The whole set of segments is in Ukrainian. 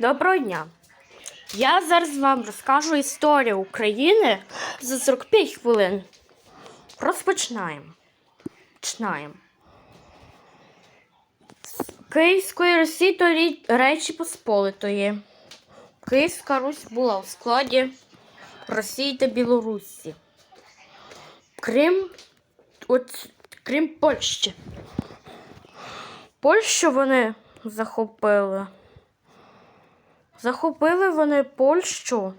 Доброго дня! Я зараз вам розкажу історію України за 45 хвилин. Розпочинаємо. Починаємо. З Київської до Рі- Речі Посполитої. Київська Русь була у складі Росії та Білорусі. Крим, от, крім Польщі. Польщу вони захопили. Захопили вони Польщу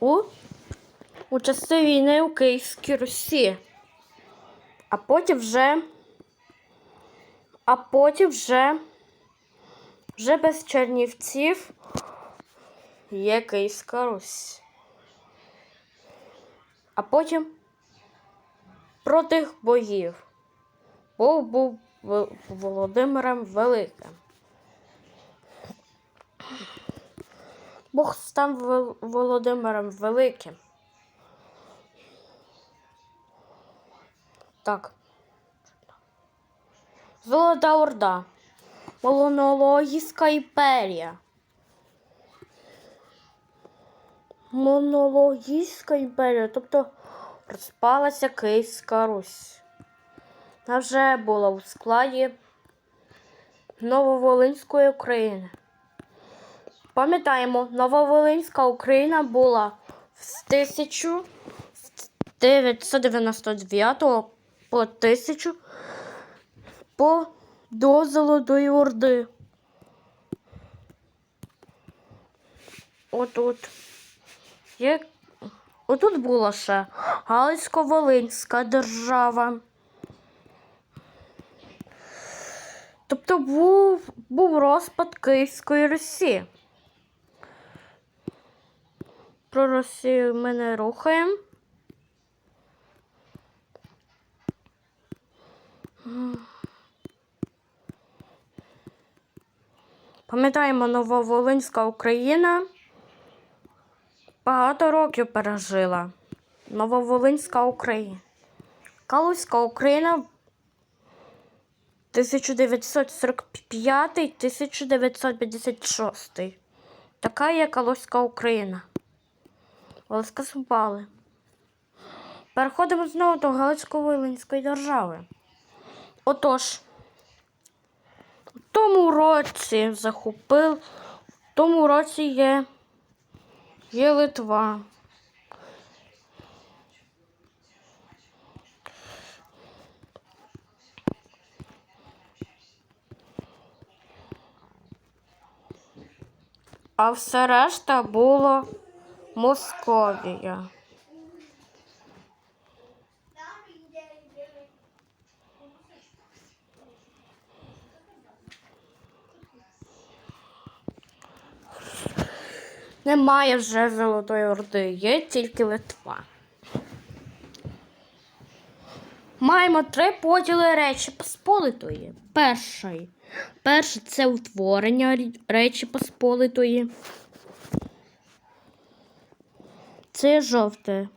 у, у часи війни у Київській Русі. А потім вже, а потім вже, вже без Чернівців є Київська Русь. А потім проти боїв. Бог був Володимиром Великим. Бог став Володимиром Великим. Так. Золота Орда. Монологійська імперія. Монологійська імперія, тобто розпалася Київська Русь. Вона вже була у складі Нововолинської України. Пам'ятаємо, Нововолинська Україна була з 1999 по 1000 по до Золотої Орди. Отут. Є... Отут була ще Галицько-Волинська держава. Тобто був, був розпад Київської Русі. Про Росію ми не рухаємо. Пам'ятаємо, Нововолинська Україна багато років пережила. Нововолинська Україна. Калузька Україна 1945-1956. Така є Калузька Україна. Волоска Супали. Переходимо знову до Галицько-Волинської держави. Отож, в тому році захопив, в тому році є, є Литва. А все решта було Московія. Немає вже Золотої Орди, є тільки Литва. Маємо три поділи Речі Посполитої. Перший. Перший це утворення Речі Посполитої. Це жовте.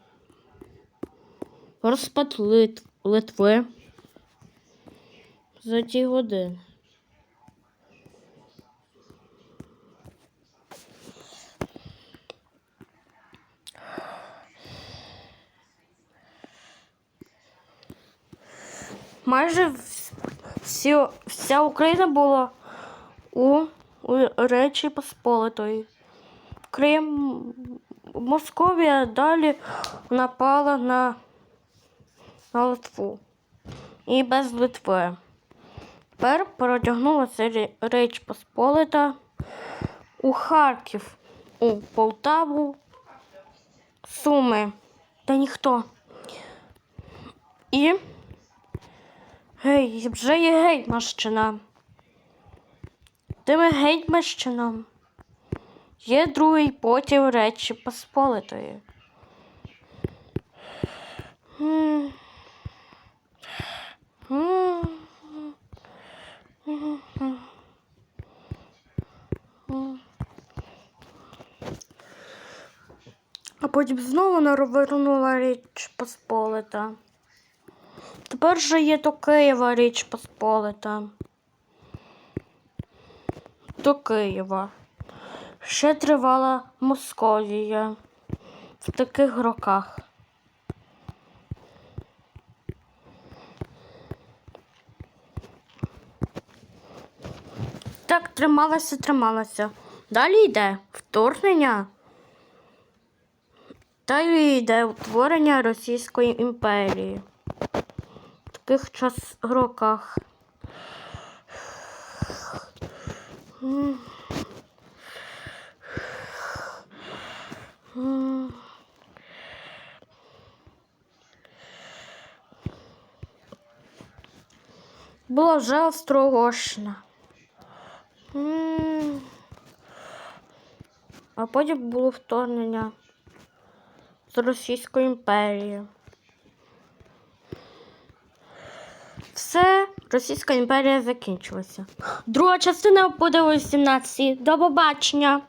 Розпад Лит... Литви. За ті години. Майже вс- всі, вся Україна була у, у Речі Посполитої. Крим Московія далі напала на, на Литву. І без Литви. Тепер протягнулася Реч Посполита у Харків, у Полтаву, Суми. Та ніхто. І Гей, вже є Гетьманщина. Тими Гетьманщином є другий потім Речі Посполитої. А потім знову навернула Річ Посполита. Тепер же є то Києва Річ Посполита. до Києва. Ще тривала Московія в таких роках. Так, трималася, трималася. Далі йде вторгнення. Далі йде утворення Російської імперії. В таких час роках. Була вже Острогощна. М. А потім було вторгнення з Російської імперії. Все, Російська імперія закінчилася. Друга частина буде о 18. До побачення.